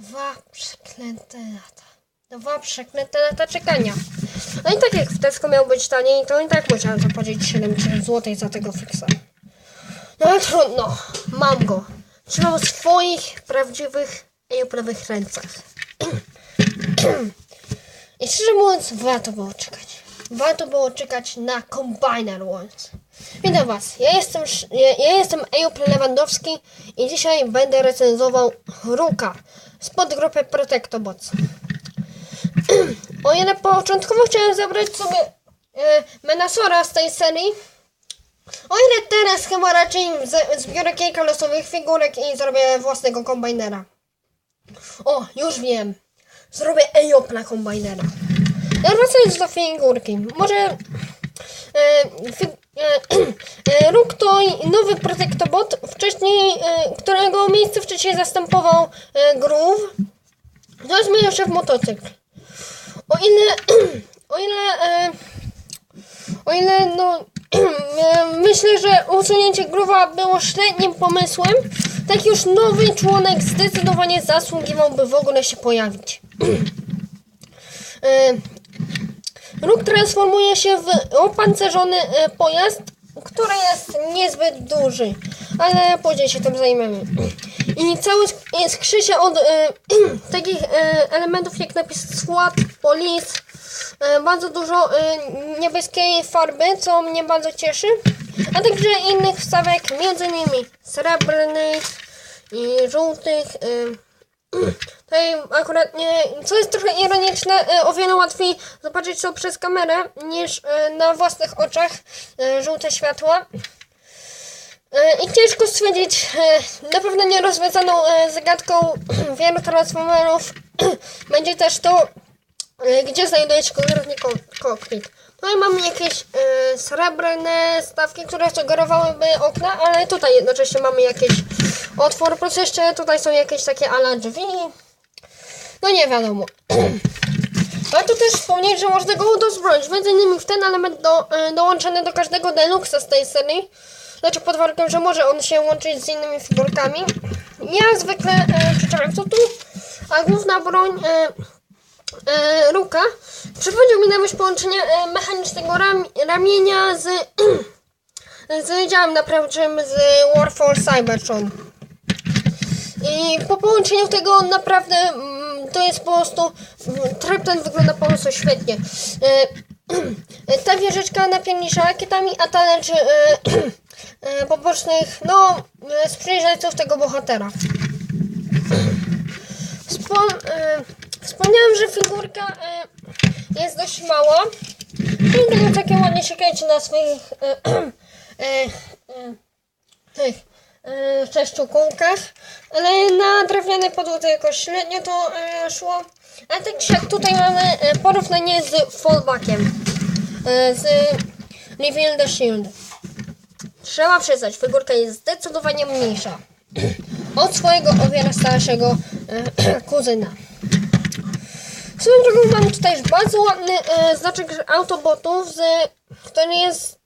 Dwa przeklęte lata. Dwa przeklęte lata czekania. No i tak jak w Tesco miał być taniej, to i tak musiałem zapłacić 7 zł za tego fixa. No ale trudno. Mam go. Trzymam w swoich prawdziwych i prawych rękach. I szczerze mówiąc, warto było czekać. Warto było czekać na Combiner Wars. Witam Was, ja jestem, ja, jestem Ejop Lewandowski i dzisiaj będę recenzował Ruka z podgrupy Protectobots. o ile początkowo chciałem zabrać sobie e, Menasora z tej serii, o ile teraz chyba raczej zbiorę kilka losowych figurek i zrobię własnego kombajnera. O, już wiem. Zrobię Ejop na kombajnera. Wracając do figurki. Może e, fi, e, Róg to nowy Protectobot, wcześniej, e, którego miejsce wcześniej zastępował e, Groove. To zmienił się w motocykl. O ile, o ile, e, o ile, no, e, myślę, że usunięcie Groove'a było średnim pomysłem, tak już nowy członek zdecydowanie zasługiwałby w ogóle się pojawić. Róg transformuje się w opancerzony e, pojazd, który jest niezbyt duży, ale później się tym zajmiemy. I cały sk- skrzy się od e, takich e, elementów jak napis SWAT, Police, e, bardzo dużo e, niebieskiej farby, co mnie bardzo cieszy, a także innych wstawek, między innymi srebrnych i żółtych. E, Tutaj akurat nie, co jest trochę ironiczne, e, o wiele łatwiej zobaczyć to przez kamerę niż e, na własnych oczach e, żółte światła. E, I ciężko stwierdzić, na pewno nierozwiązaną zagadką wielu transformerów będzie też to, gdzie znajduje się konkretnie ko- kokpit. Tutaj mamy jakieś e, srebrne stawki, które sugerowałyby okna, ale tutaj jednocześnie mamy jakiś otwór, plus jeszcze tutaj są jakieś takie ala drzwi. No nie wiadomo. Warto też wspomnieć, że można go udozbroić, między innymi w ten element do, e, dołączony do każdego deluxa z tej serii. Znaczy pod warunkiem, że może on się łączyć z innymi figurkami. Ja zwykle e, co tu, a główna broń e, Ruka przypomniał mi na myśl połączenie e, mechanicznego ram, ramienia z, z działem naprawczym z Warfare Cybertron. I po połączeniu tego naprawdę mm, to jest po prostu mm, tryb ten wygląda po prostu świetnie. E, ta wieżyczka napiernicza rakietami, a ta leczy e, e, pobocznych, no, e, sprzymierzeńców tego bohatera. Wspom, e, wspomniałem, że figurka e, jest dość mała. I tego takie ładnie się kręci na swoich e, e, tych e, sześciu kółkach, ale na drewnianej podłodze jakoś średnio to szło. A tak jak tutaj mamy porównanie z fallbackiem, z Reveal the Shield. Trzeba przyznać, figurka jest zdecydowanie mniejsza od swojego o wiele starszego kuzyna. Swoją drogą mamy tutaj bardzo ładny e, znaczek Autobotów, z, który jest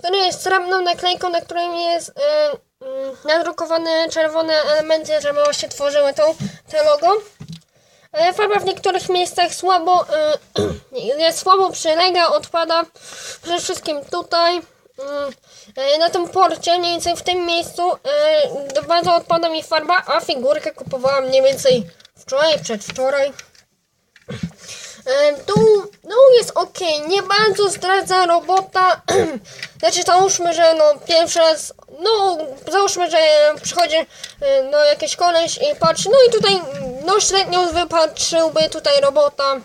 który jest srebrną naklejką, na którym jest e, mm, nadrukowane czerwone elementy, żeby właśnie tworzyły tą, to logo. E, farba w niektórych miejscach słabo, e, słabo przylega, odpada. Przede wszystkim tutaj, mm, e, na tym porcie, mniej więcej w tym miejscu, bardzo odpada mi farba, a figurkę kupowałam mniej więcej wczoraj, przedwczoraj. Dół, dół jest ok, nie bardzo zdradza robota. Znaczy załóżmy, że no pierwszy raz, no załóżmy, że przychodzi no jakiś koleś i patrzy, no i tutaj no średnio wypatrzyłby tutaj robota.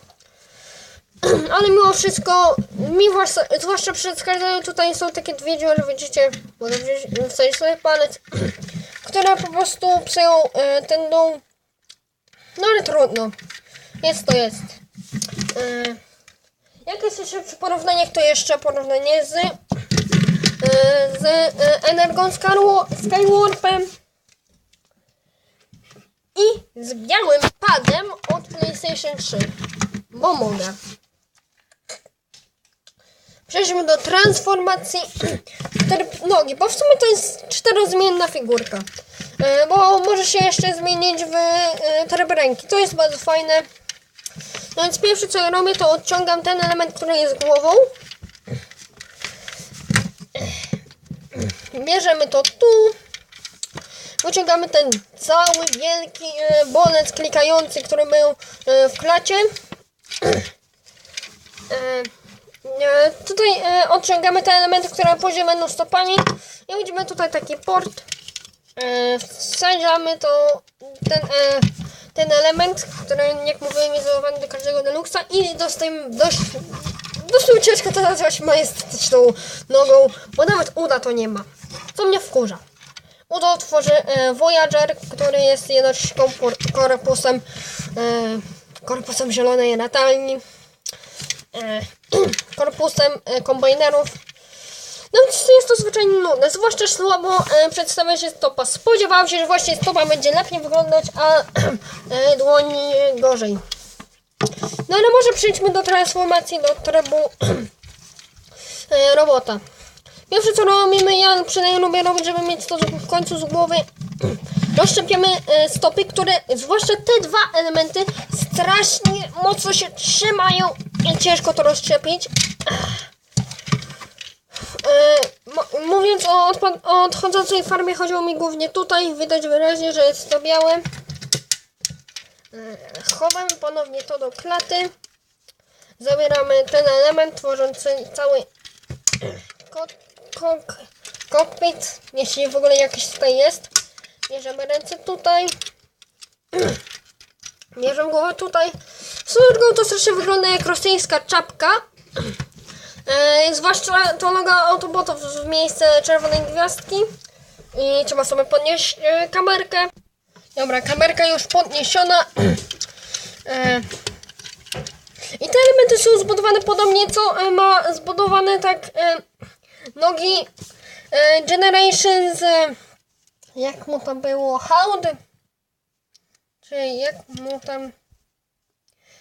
Ale mimo wszystko, mi zwłaszcza, zwłaszcza przeszkadzają tutaj są takie dwie dziury, widzicie, bo wsadzić sobie palec, które po prostu psują e, ten dół. No ale trudno. Jest to jest. Yy, jak jest jeszcze przy porównaniach, to jeszcze porównanie z, yy, z yy, Energon Skywarpem i z białym padem od PlayStation 3, bo mogę. Przejdźmy do transformacji nogi, bo w sumie to jest czterozmienna figurka. Yy, bo może się jeszcze zmienić w e, tryb ręki. To jest bardzo fajne. No więc pierwsze co robię, to odciągam ten element, który jest głową. Bierzemy to tu. Wyciągamy ten cały wielki e, bolec klikający, który był e, w klacie. E, tutaj odciągamy te elementy, które później będą stopami. I widzimy tutaj taki port. Wsadzamy to ten, ten element, który jak mówiłem jest załowany do każdego deluxa i dostajemy dość dość ciężko to nazwać majestatyczną nogą, bo nawet uda to nie ma. Co mnie wkurza. Udo tworzy e, Voyager, który jest jednocześnie korpusem e, korpusem zielonej latarni, e, korpusem e, kombajnerów. No jest to zwyczajnie nudne, zwłaszcza słabo e, przedstawia się stopa. Spodziewałam się, że właśnie stopa będzie lepiej wyglądać, a e, dłoń gorzej. No ale może przejdźmy do transformacji do trybu e, robota. Pierwsze co robimy, ja przynajmniej lubię robić, żeby mieć to w końcu z głowy. Rozszczepiamy e, stopy, które, zwłaszcza te dwa elementy, strasznie mocno się trzymają i ciężko to rozszczepić. Mówiąc o, o odchodzącej farmie, chodziło mi głównie tutaj. Widać wyraźnie, że jest to białe. E, Chowamy ponownie to do klaty. Zabieramy ten element tworzący cały kok, kok, kokpit, jeśli w ogóle jakiś tutaj jest. Bierzemy ręce tutaj. Bierzemy głowę tutaj. Swoją to strasznie wygląda jak rosyjska czapka. E, zwłaszcza to logo Autobotów w miejsce czerwonej gwiazdki. I trzeba sobie podnieść e, kamerkę. Dobra, kamerka już podniesiona. E, I te elementy są zbudowane podobnie, co e, ma zbudowane tak e, nogi e, Generation z... Jak mu tam było? Hound? Czy jak mu tam...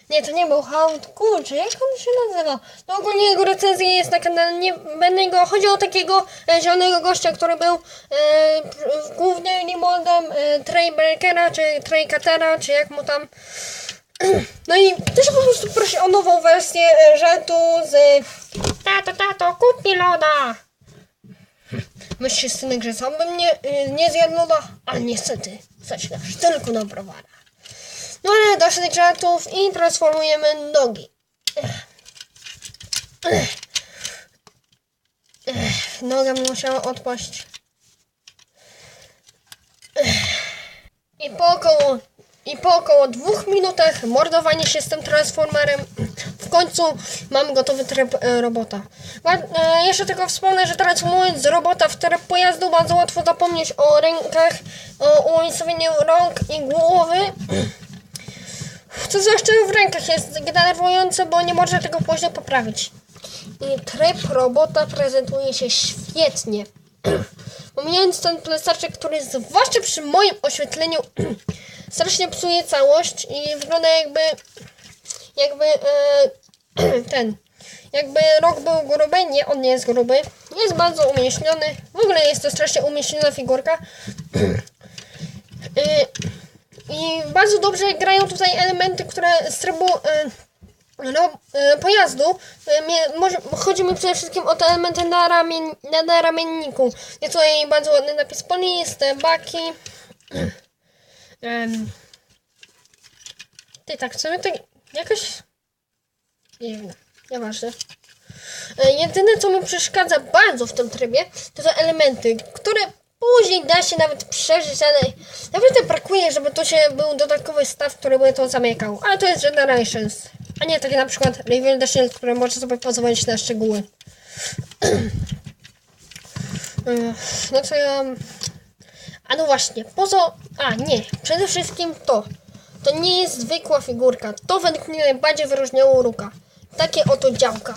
Nie, to nie był Hound. Kurczę, jak on się nazywa? No ogólnie jego recenzja jest na kanale, nie będę go... Chodzi o takiego e, zielonego gościa, który był e, p- głównym moldem e, Trey Breakera, czy Trey Catera, czy jak mu tam... No i też po prostu prosi o nową wersję e, żartu z Tato, tato, kup mi loda! Myślisz, synek, że sam bym nie, y, nie zjadł loda? Ale niestety, zaczynasz tylko na browara. No ale dosyć żartów i transformujemy nogi. Noga musiała odpaść. I po około, I po około dwóch minutach mordowania się z tym transformerem w końcu mam gotowy tryb e, robota. E, jeszcze tylko wspomnę, że transformując robota w tryb pojazdu bardzo łatwo zapomnieć o rękach, o umiejscowieniu rąk i głowy. Co zwłaszcza w rękach jest denerwujące, bo nie można tego później poprawić. I tryb robota prezentuje się świetnie. Pomijając ten plecaczek, który zwłaszcza przy moim oświetleniu strasznie psuje całość i wygląda jakby jakby e, ten jakby rok był gruby, nie, on nie jest gruby. Jest bardzo umieśniony. W ogóle jest to strasznie umieśniona figurka. E, I bardzo dobrze grają tutaj elementy, które z trybu e, no, e, pojazdu. E, może, chodzi mi przede wszystkim o te elementy na, ramien, na, na ramienniku. Jest tutaj bardzo ładny napis police, te baki. Em, ty tak sobie tak jakoś dziwne, nieważne. Jedyne co mi przeszkadza bardzo w tym trybie to te elementy, które później da się nawet przeżyć, ale naprawdę brakuje, żeby to się był dodatkowy staw, który by to zamykał. Ale to jest Generations, a nie takie na przykład Reveal the Shield, które może sobie pozwolić na szczegóły. No co ja... A no właśnie, poza... A nie, przede wszystkim to. To nie jest zwykła figurka. To według mnie najbardziej wyróżniało Ruka. Takie oto działka.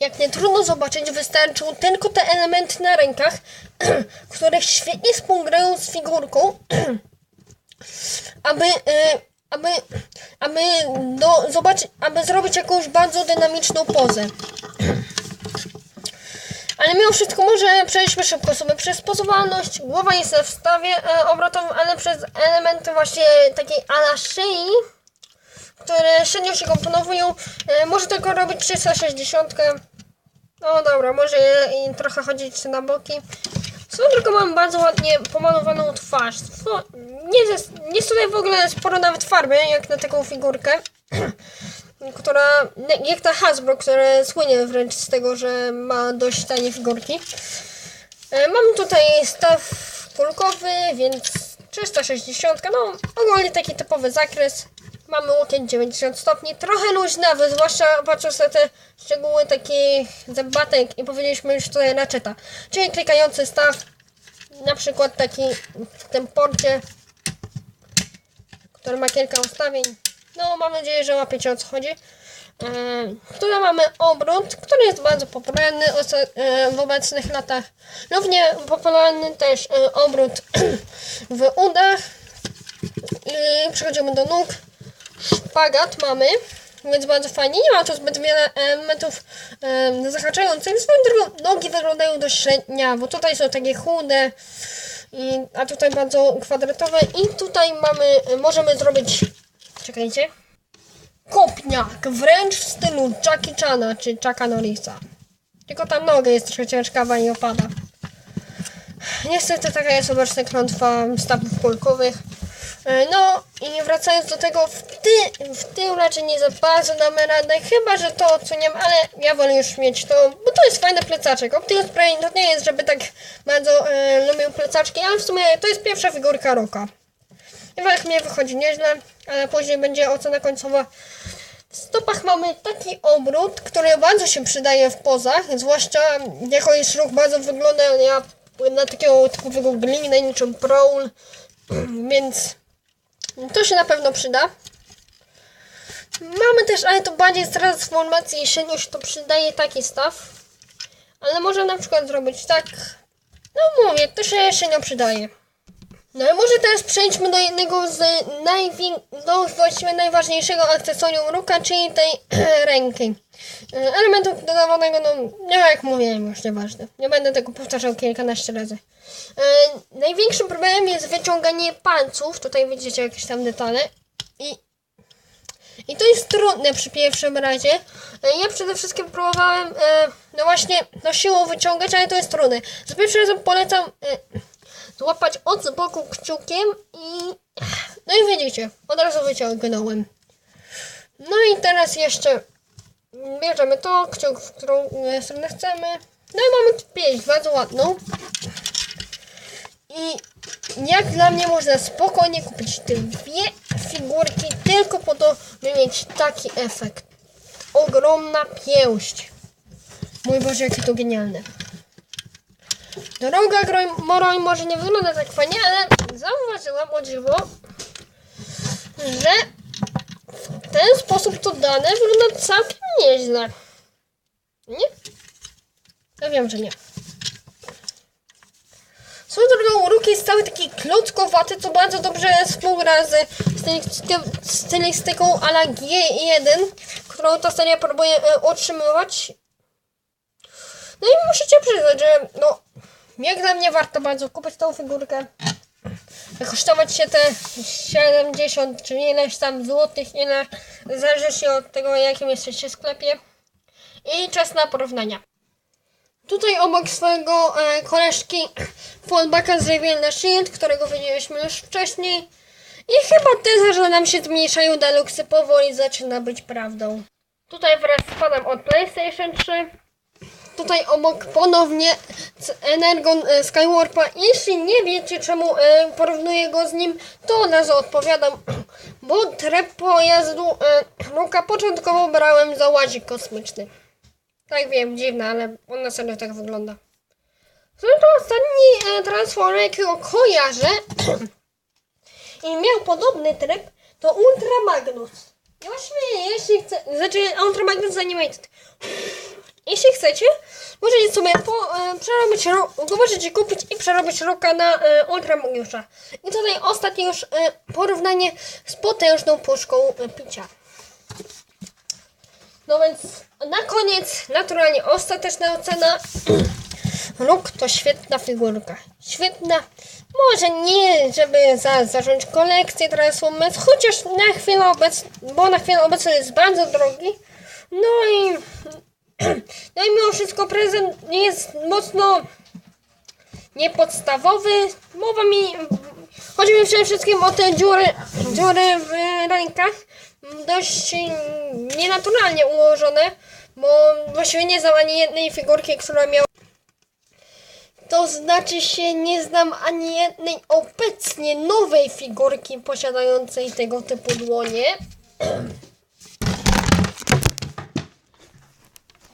Jak nie trudno zobaczyć, wystarczą tylko te elementy na rękach, które świetnie współgrają z figurką, aby, e, aby, aby, do, zobaczyć, aby zrobić jakąś bardzo dynamiczną pozę. Ale mimo wszystko może przejdźmy szybko sobie przez sposobowalność. Głowa jest w stawie obrotowym, ale przez elementy właśnie takiej ala szyi, które średnio się komponowują, e, może tylko robić 360. No dobra, może i trochę chodzić na boki. Swoją drogą mam bardzo ładnie pomalowaną twarz. Swo- Nie jest, jest tutaj w ogóle sporo nawet farby, jak na taką figurkę. która, jak ta Hasbro, które słynie wręcz z tego, że ma dość tanie figurki. E, Mam tutaj staw kulkowy, więc 360, no ogólnie taki typowy zakres. Mamy łokieć 90 stopni, trochę luźnawy, zwłaszcza patrząc na te szczegóły takich zębatek i powiedzieliśmy już tutaj raczeta. Czyli klikający staw, na przykład taki w tym porcie, który ma kilka ustawień. No, mam nadzieję, że łapiecie o co chodzi. E, Tutaj mamy obrót, który jest bardzo popularny e, w obecnych latach. Równie popularny też e, obrót w udach. I przechodzimy do nóg. Szpagat mamy, więc bardzo fajnie. Nie ma tu zbyt wiele elementów e, zahaczających. Swoją drogą nogi wyglądają dość średniawo. Tutaj są takie chude, i, a tutaj bardzo kwadratowe. I tutaj mamy, możemy zrobić, czekajcie, kopniak, wręcz w stylu Jackie Chana czy Chucka Norrisa. Tylko ta noga jest troszkę ciężkawa i opada. Niestety taka jest obecna klątwa stawów kulkowych. E, No i wracając do tego, w, ty, w tył raczej nie za bardzo damy radę, chyba że to oceniam, ale ja wolę już mieć to, bo to jest fajny plecaczek. Optimus Prime to nie jest, żeby tak bardzo e, lubił plecaczki, ale w sumie to jest pierwsza figurka Roka. I jak mnie wychodzi nieźle, ale później będzie ocena końcowa. W stopach mamy taki obrót, który bardzo się przydaje w pozach, zwłaszcza jako jest ruch bardzo wygląda ja na takiego typowego glinę niczym prowl, więc to się na pewno przyda. Mamy też, ale to bardziej z transformacji, średnio się to przydaje taki staw. Ale można na przykład zrobić tak. No mówię, to się średnio przydaje. No i może teraz przejdźmy do jednego z najwię- do właściwie najważniejszego akcesorium ruka, czyli tej ręki. E, Elementu dodawanego, no, no jak mówiłem, już nieważne. Nie będę tego powtarzał kilkanaście razy. E, największym problemem jest wyciąganie palców. Tutaj widzicie jakieś tam detale. I, i to jest trudne przy pierwszym razie. E, ja przede wszystkim próbowałem, e, no właśnie, no siłą wyciągać, ale to jest trudne. Za pierwszym razem polecam e, złapać od boku kciukiem i... No i widzicie, od razu wyciągnąłem. No i teraz jeszcze bierzemy to, kciuk, w którą stronę chcemy. No i mamy pięść, bardzo ładną. I jak dla mnie można spokojnie kupić te dwie figurki tylko po to, by mieć taki efekt. Ogromna pięść. Mój Boże, jakie to genialne. Droga groj- Moroj może nie wygląda tak fajnie, ale zauważyłam o dziwo, że w ten sposób to dane wygląda całkiem nieźle. Nie? Ja wiem, że nie. Swoją drogą róg jest cały taki klockowaty, co bardzo dobrze współgra z stylistyką, ala G1, którą ta seria próbuje e, utrzymywać. No i musicie przyznać, że no, jak dla mnie warto bardzo kupić tą figurkę. Kosztować się te 70 czy ileś tam złotych, ile zależy się od tego, jakim jesteście w sklepie. I czas na porównania. Tutaj obok swojego e, koleżki Fallbacka zjawił nasz Shield, którego widzieliśmy już wcześniej. I chyba teza, że nam się zmniejszają deluxy powoli zaczyna być prawdą. Tutaj wraz z panem od PlayStation 3. Tutaj obok ponownie Energon e, Skywarpa. Jeśli nie wiecie czemu e, porównuję go z nim, to od razu odpowiadam. Bo tryb pojazdu e, Luka początkowo brałem za łazik kosmiczny. Tak wiem, dziwne, ale on na serio tak wygląda. Zresztą ostatni e, Transformer, jakiego kojarzę i miał podobny tryb, to Ultra Magnus. I właśnie, jeśli chce, znaczy Ultra Magnus Animated. Jeśli chcecie, możecie sobie po, e, przerobić, ro, możecie kupić i przerobić roka na e. I tutaj ostatnie już e, porównanie z potężną puszką e, picia. No więc na koniec naturalnie ostateczna ocena. Róg to świetna figurka. Świetna. Może nie, żeby za, zacząć kolekcję Transformers, chociaż na chwilę obecną, bo na chwilę obecną jest bardzo drogi. No i, no i mimo wszystko prezent nie jest mocno niepodstawowy. Mowa mi, chodzi mi przede wszystkim o te dziury, dziury w rękach. Dość nienaturalnie ułożone, bo właściwie nie znam ani jednej figurki, która miała to znaczy się nie znam ani jednej obecnie nowej figurki posiadającej tego typu dłonie.